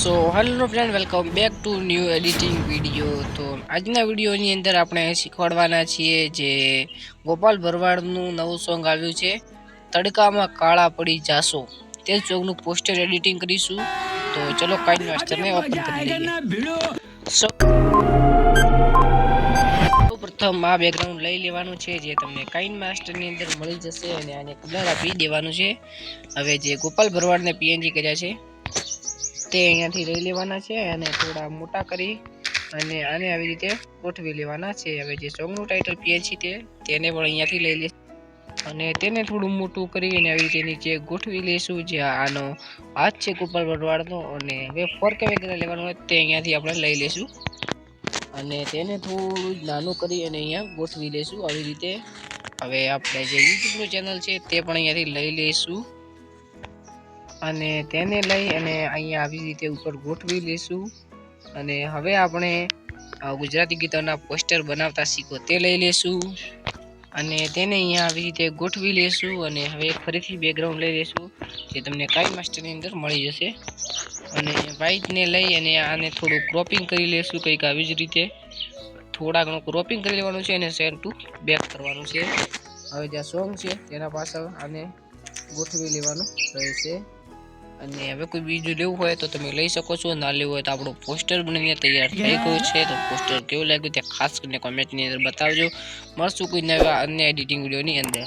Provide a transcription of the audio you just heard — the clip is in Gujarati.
So hello friend welcome back to new editing video તો આજના વિડીયોની અંદર આપણે શીખવાડવાના છીએ જે ગોપાલ ભરવાડનું નવું સોંગ આવ્યું છે તડકામાં કાળા પડી જાશો. તે સોંગનું પોસ્ટર એડિટિંગ કરીશું. તો ચલો કાઈન માસ્ટરને ઓપન કરી લઈએ. સો પ્રથમ આ બેકગ્રાઉન્ડ લઈ લેવાનું છે જે તમને કાઇન માસ્ટરની અંદર મળી જશે અને આને કલર આપી દેવાનું છે. હવે જે ગોપાલ ભરવાડને પીએનજી કર્યા છે તે અહીંયાથી લઈ લેવાના છે અને થોડા મોટા કરી અને આને આવી રીતે ગોઠવી લેવાના છે. હવે જે સોંગનું ટાઇટલ પીએનજી તે, તેને પણ અહીંયાથી લઈ લઈશું. અને તેને થોડું મોટું કરી અને આવી રીતે નીચે ગોઠવી લઈશું જે આનો હાથ છે કુપર ભરવાડનો અને હવે ફોર કે વગેરે લેવાનું હોય તે અહીંયાથી આપણે લઈ લઈશું. અને તેને થોડું નાનું કરી અને અહીંયા ગોઠવી લઈશું. આવી રીતે હવે આપણે જે યુટ્યુબનું ચેનલ છે તે પણ અહીંયાથી લઈ લઈશું. અને તેને લઈ અને અહીંયા આવી રીતે ઉપર ગોઠવી લઈશું અને હવે આપણે ગુજરાતી ગીતોના પોસ્ટર બનાવતા શીખો તે લઈ લઈશું અને તેને અહીંયા આવી રીતે ગોઠવી લઈશું અને હવે ફરીથી બેકગ્રાઉન્ડ લઈ લઈશું જે તમને કાઈ માસ્ટરની અંદર મળી જશે. અને વ્હાઇટને લઈ અને આને થોડું ક્રોપિંગ કરી લઈશું કંઈક આવી જ રીતે. થોડા ઘણું ક્રોપિંગ કરી લેવાનું છે અને સેન્ડ ટુ બેક કરવાનું છે. હવે જ્યાં સોંગ છે તેના પાછળ આને ગોઠવી લેવાનું રહેશે. અને હવે કોઈ બીજું લેવું હોય તો તમે લઈ શકો છો ના લેવું હોય તો આપણું પોસ્ટર બનીને તૈયાર થઈ ગયું છે. તો પોસ્ટર કેવું લાગ્યું તે ખાસ કરીને કોમેન્ટની અંદર બતાવજો. મળશું કોઈ નવા અન્ય એડિટિંગ વિડીયોની અંદર.